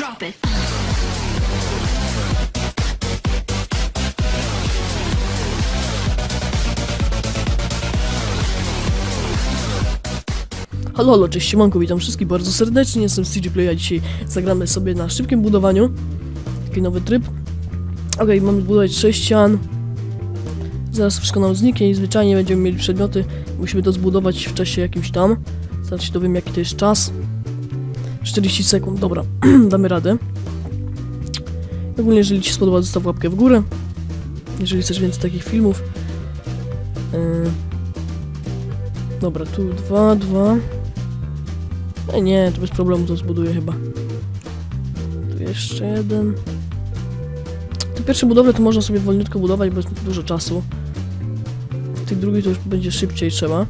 Drop it. Halo, halo, cześć, siemanko, witam wszystkich bardzo serdecznie, jestem CG Play, a dzisiaj zagramy sobie na szybkim budowaniu. Taki nowy tryb. Okej, mamy zbudować 6 ścian. Zaraz wszystko nam zniknie i zwyczajnie będziemy mieli przedmioty. Musimy to zbudować w czasie jakimś tam. Zaraz się dowiem jaki to jest czas. 40 sekund, dobra, damy radę. Ogólnie, jeżeli Ci się spodoba, zostaw łapkę w górę. Jeżeli chcesz więcej takich filmów. Yy... Dobra, tu dwa, dwa. E, nie, to bez problemu to zbuduję chyba. Tu jeszcze jeden. Te pierwsze budowle to można sobie wolniutko budować, bo jest dużo czasu. Tych drugi to już będzie szybciej trzeba.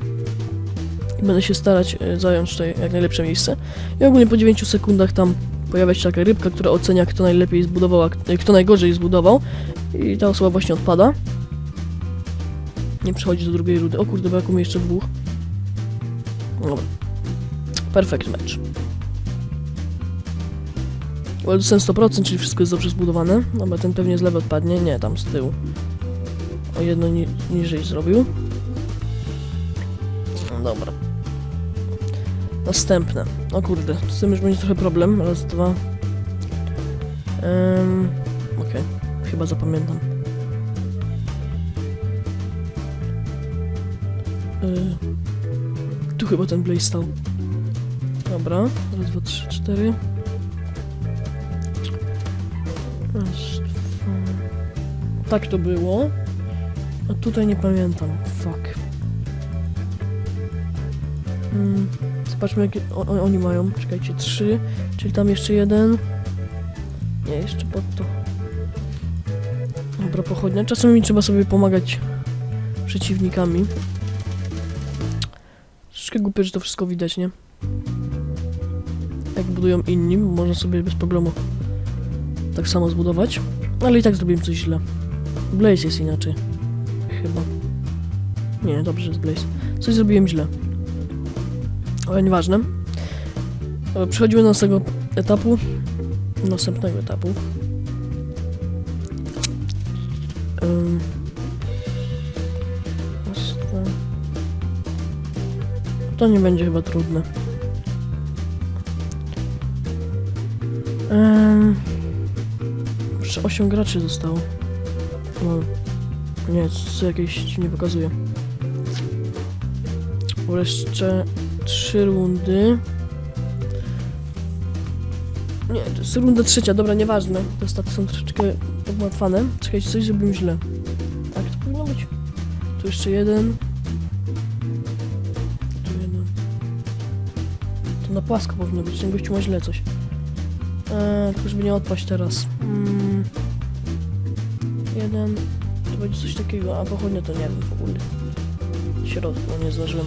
I będę się starać e, zająć tutaj jak najlepsze miejsce. I ogólnie po 9 sekundach tam pojawia się taka rybka, która ocenia kto najlepiej zbudował, a k- kto najgorzej zbudował. I ta osoba właśnie odpada. Nie przechodzi do drugiej rudy. O kurde, brakuje mi jeszcze dwóch. Dobra. Perfect match. Dostałem 100%, czyli wszystko jest dobrze zbudowane. Dobra, ten pewnie z lewej odpadnie. Nie, tam z tyłu. O jedno ni niżej zrobił. No Dobra. Następne. O kurde, z tym już będzie trochę problem. Raz, dwa. Um, Okej, chyba zapamiętam. Y tu chyba ten Blaze stał. Dobra, raz, dwa, trzy, cztery. Raz, dwa. Tak to było. A tutaj nie pamiętam. Fuck. Mm, zobaczmy jakie oni mają. Czekajcie, trzy. Czyli tam jeszcze jeden. Nie, jeszcze pod to. Dobra, pochodnia. Czasami trzeba sobie pomagać przeciwnikami. Troszkę głupie, że to wszystko widać, nie? Jak budują inni, można sobie bez problemu tak samo zbudować. Ale i tak zrobiłem coś źle. Blaze jest inaczej. Chyba. Nie, dobrze jest Blaze. Coś zrobiłem źle. Ale nieważne. E, Przechodzimy do następnego etapu. Następnego etapu. To nie będzie chyba trudne. Jeszcze 8 graczy zostało. No. Nie, co jakieś nie pokazuje. Jeszcze 3 rundy. Nie, to jest runda trzecia, dobra, nieważne. Te staty są troszeczkę obłatwane. Czekajcie, coś zrobiłem źle. Tak to powinno być. Tu jeszcze jeden. Tu jeden. To na płasko powinno być, ten gościu ma źle coś. Eee, tylko żeby nie odpaść teraz. Mm. Jeden. To będzie coś takiego, a pochodnia to nie wiem w ogóle. Środku, nie zdążyłem.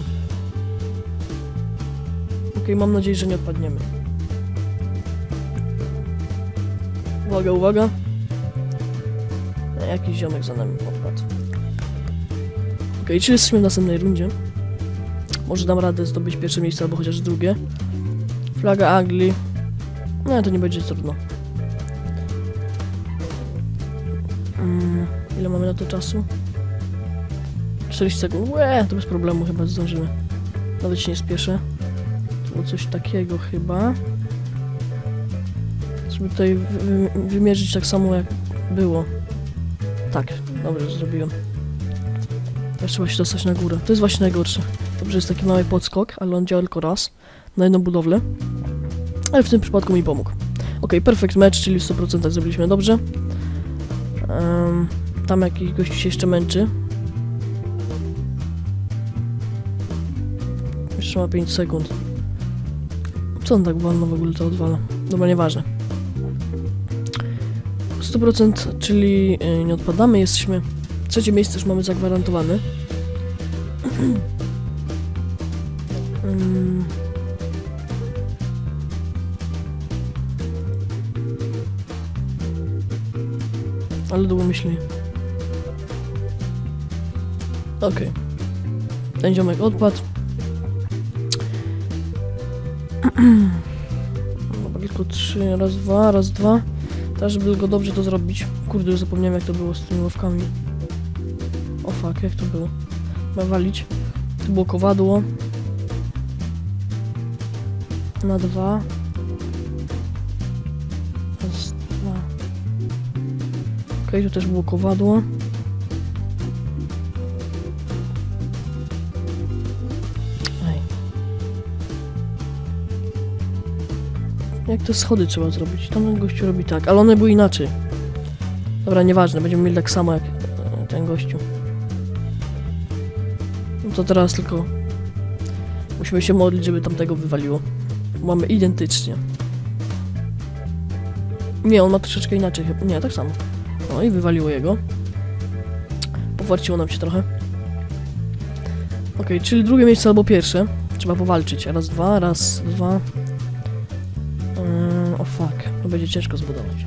Okej, mam nadzieję, że nie odpadniemy. Uwaga, uwaga. E, Jakiś ziomek za nami odpadł. Okej, czyli jesteśmy w następnej rundzie. Może dam radę zdobyć pierwsze miejsce albo chociaż drugie. Flaga Anglii. No, to nie będzie trudno. Mm, ile mamy na to czasu? 40 sekund. Łe, to bez problemu chyba zdążymy. Nawet się nie spieszę. Było coś takiego chyba. Żeby tutaj wy- wy- wymierzyć tak samo jak było. Tak, dobrze zrobiłem. Teraz trzeba się dostać na górę. To jest właśnie najgorsze. Dobrze, jest taki mały podskok, ale on działa tylko raz. Na jedną budowlę. Ale w tym przypadku mi pomógł. Ok, perfect match, czyli w 100% zrobiliśmy dobrze. Em, tam jakiś gościu się jeszcze męczy. Jeszcze ma 5 sekund. Co on tak wolno w ogóle to odwala? Dobra, nieważne. 100%, czyli y, nie odpadamy, jesteśmy... Trzecie miejsce już mamy zagwarantowane. Ym. Ale długo myśli. Okej. Ten ziomek odpadł. Dobra, tylko trzy. raz, dwa, raz, dwa. Teraz, żeby go dobrze to zrobić. Kurde, już zapomniałem jak to było z tymi ławkami. O fuck, jak to było? Ma walić. Tu było kowadło. Na dwa. Raz, dwa. Okej, tu też było kowadło. Jak te schody trzeba zrobić? Tam gościu robi tak, ale one były inaczej. Dobra, nieważne, będziemy mieli tak samo jak e, ten gościu. No to teraz tylko musimy się modlić, żeby tamtego wywaliło. Mamy identycznie. Nie, on ma troszeczkę inaczej chyba. Nie, tak samo. No i wywaliło jego. Powarciło nam się trochę. Okej, czyli drugie miejsce albo pierwsze. Trzeba powalczyć. Raz, dwa, raz, dwa. Będzie ciężko zbudować.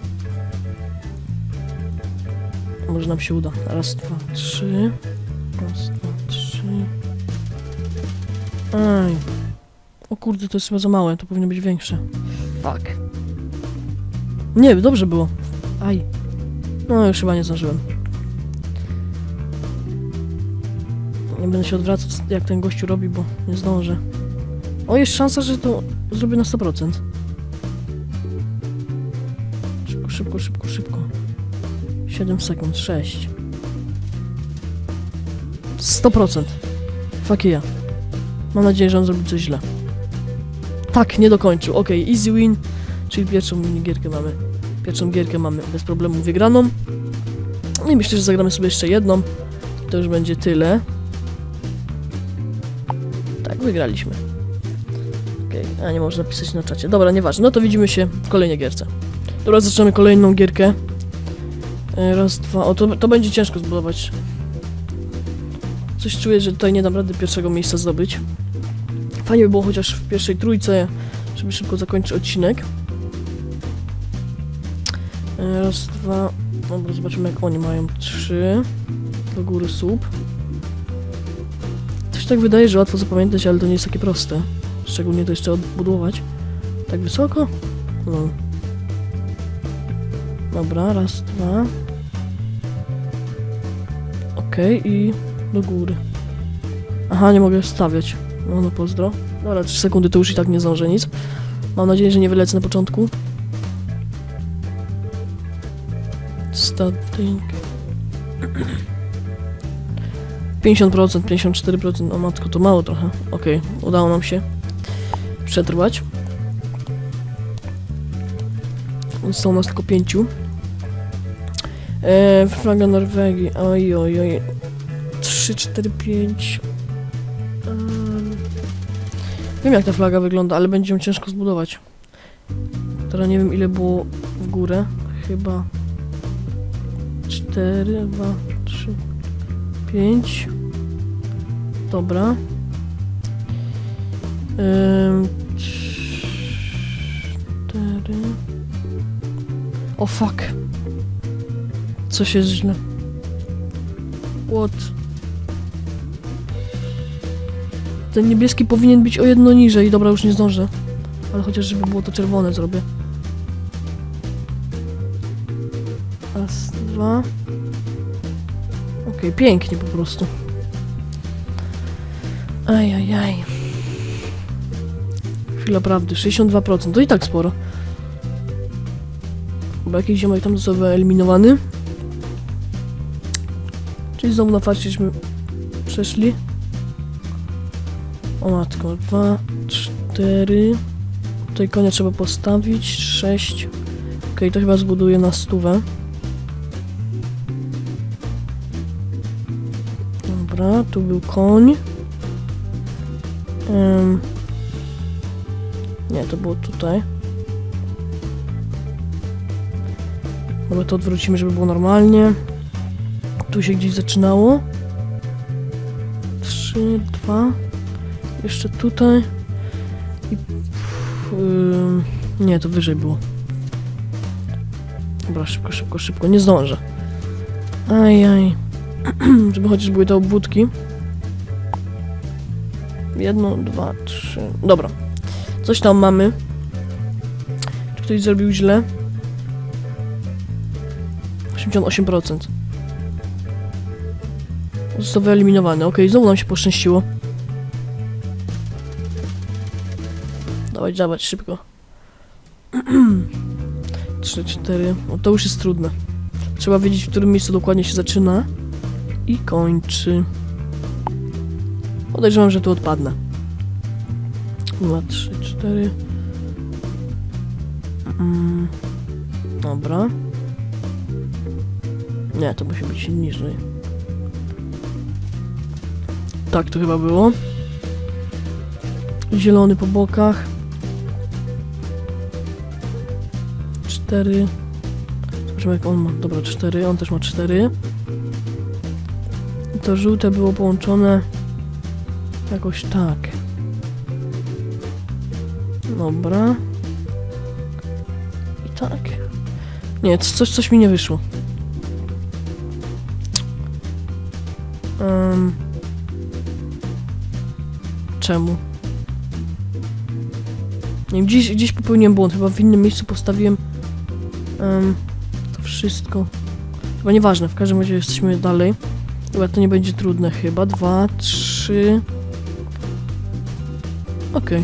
Może nam się uda. Raz, dwa, trzy. Raz, dwa, trzy. Aj. O kurde, to jest chyba za małe, to powinno być większe. Fuck. Nie, dobrze było. Aj. No, już chyba nie zdążyłem. Nie będę się odwracać, jak ten gościu robi, bo nie zdążę. O, jest szansa, że to zrobię na 100%. Szybko, szybko, szybko, szybko. 7 sekund, 6. 100%. Fuck ja. Mam nadzieję, że on zrobił coś źle. Tak, nie dokończył. Ok, easy win. Czyli pierwszą minigierkę mamy. Pierwszą gierkę mamy bez problemu wygraną. No I myślę, że zagramy sobie jeszcze jedną. To już będzie tyle. Tak, wygraliśmy. Okej, a nie można pisać na czacie. Dobra, nieważne. No to widzimy się w kolejnej gierce. Dobra, zaczynamy kolejną gierkę. E, Raz, dwa. O, to, to będzie ciężko zbudować. Coś czuję, że tutaj nie dam rady pierwszego miejsca zdobyć. Fajnie by było chociaż w pierwszej trójce, żeby szybko zakończyć odcinek. E, Raz, dwa. Dobra, zobaczymy jak oni mają. Trzy. Do góry słup. Coś tak wydaje, że łatwo zapamiętać, ale to nie jest takie proste. Szczególnie to jeszcze odbudować. Tak wysoko? No. Dobra, raz, dwa. Okej, i do góry. Aha, nie mogę stawiać. No, no pozdro. Dobra, 3 sekundy to już i tak nie zdążę nic. Mam nadzieję, że nie wylecę na początku. Static. 50%, 54%, o matko, to mało trochę. Okej, udało nam się przetrwać. Zostało nas tylko pięciu. Eee, flaga Norwegii, oj, oj, oj. 3, 4, 5. Em, Wiem jak ta flaga wygląda, ale będzie ją ciężko zbudować. Teraz nie wiem ile było w górę. Chyba 4, 2, 3, 5. Dobra. Ym, 4. O fuck. Coś jest źle. What? Ten niebieski powinien być o jedno niżej. Dobra, już nie zdążę. Ale chociaż żeby było to czerwone zrobię. Raz, dwa. Okej, pięknie po prostu. Ajajaj. Chwila prawdy, 62%, to i tak sporo. Chyba jakiś ziomek tam został wyeliminowany. Znowu na farcieśmy przeszli. O matko, dwa, cztery. Tutaj konia trzeba postawić, sześć. Okej, to chyba zbuduję na stówę. Dobra, tu był koń. Em, nie, to było tutaj. Dobra, to odwrócimy, żeby było normalnie. Tu się gdzieś zaczynało. Trzy, dwa. Jeszcze tutaj. I... ym, nie, to wyżej było. Dobra, szybko, szybko, szybko. Nie zdążę. Ajaj. żeby chociaż były te obwódki. Jedno, dwa, trzy. Dobra. Coś tam mamy. ktoś zrobił źle. 88%. Został wyeliminowany. Okej, znowu nam się poszczęściło. Dawać, dawać, szybko. 3, 4. No to już jest trudne. Trzeba wiedzieć, w którym miejscu dokładnie się zaczyna i kończy. Podejrzewam, że tu odpadnę. 2, 3, 4. Mm, dobra. Nie, to musi być niżej. Tak to chyba było. Zielony po bokach. Cztery. Zobaczymy jak on ma. Dobra, cztery. On też ma cztery. I to żółte było połączone jakoś tak. Dobra. I tak. Nie, coś, coś mi nie wyszło. Em, czemu? Nie gdzieś, gdzieś popełniłem błąd. Chyba w innym miejscu postawiłem em, to wszystko. Chyba nieważne, w każdym razie jesteśmy dalej. Chyba to nie będzie trudne chyba. Dwa, trzy. Okej.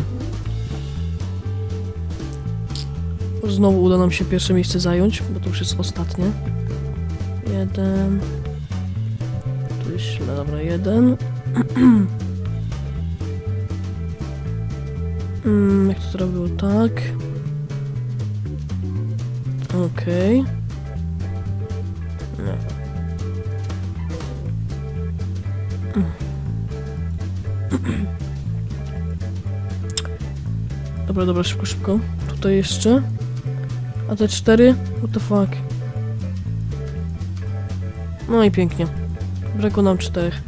Znowu uda nam się pierwsze miejsce zająć, bo to już jest ostatnie. Jeden. Tu jest źle, dobra, jeden. było? Tak. Okej. Nie. Dobra, dobra, szybko, szybko. Tutaj jeszcze. A te cztery? What the fuck? No i pięknie. Brakło nam czterech.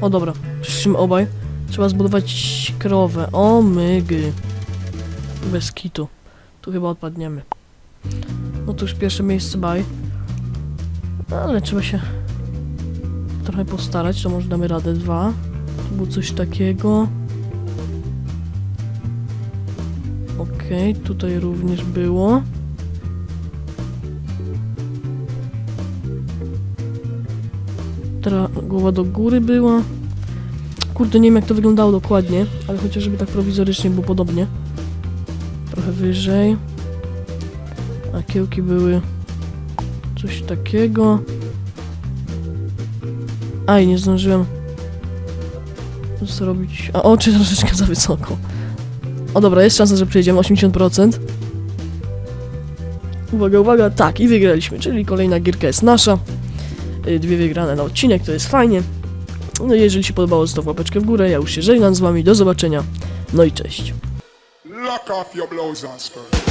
O dobra, przyszliśmy obaj. Trzeba zbudować krowę. O mygy. Bez kitu. Tu chyba odpadniemy. No to już pierwsze miejsce baj. Ale trzeba się trochę postarać, to może damy radę dwa. Tu było coś takiego. Okej, tutaj również było. Teraz głowa do góry była. Kurde, nie wiem jak to wyglądało dokładnie, ale chociażby tak prowizorycznie było podobnie. Wyżej. A kiełki były coś takiego. Aj, nie zdążyłem zrobić... A oczy troszeczkę za wysoko. O dobra, jest szansa, że przejdziemy 80%. Uwaga, uwaga, tak i wygraliśmy, czyli kolejna gierka jest nasza. Y, Dwie wygrane na odcinek, to jest fajnie. No jeżeli się podobało, zostaw łapeczkę w górę, ja już się żegnam z wami, do zobaczenia. No i cześć. Lock off your blouse and skirt.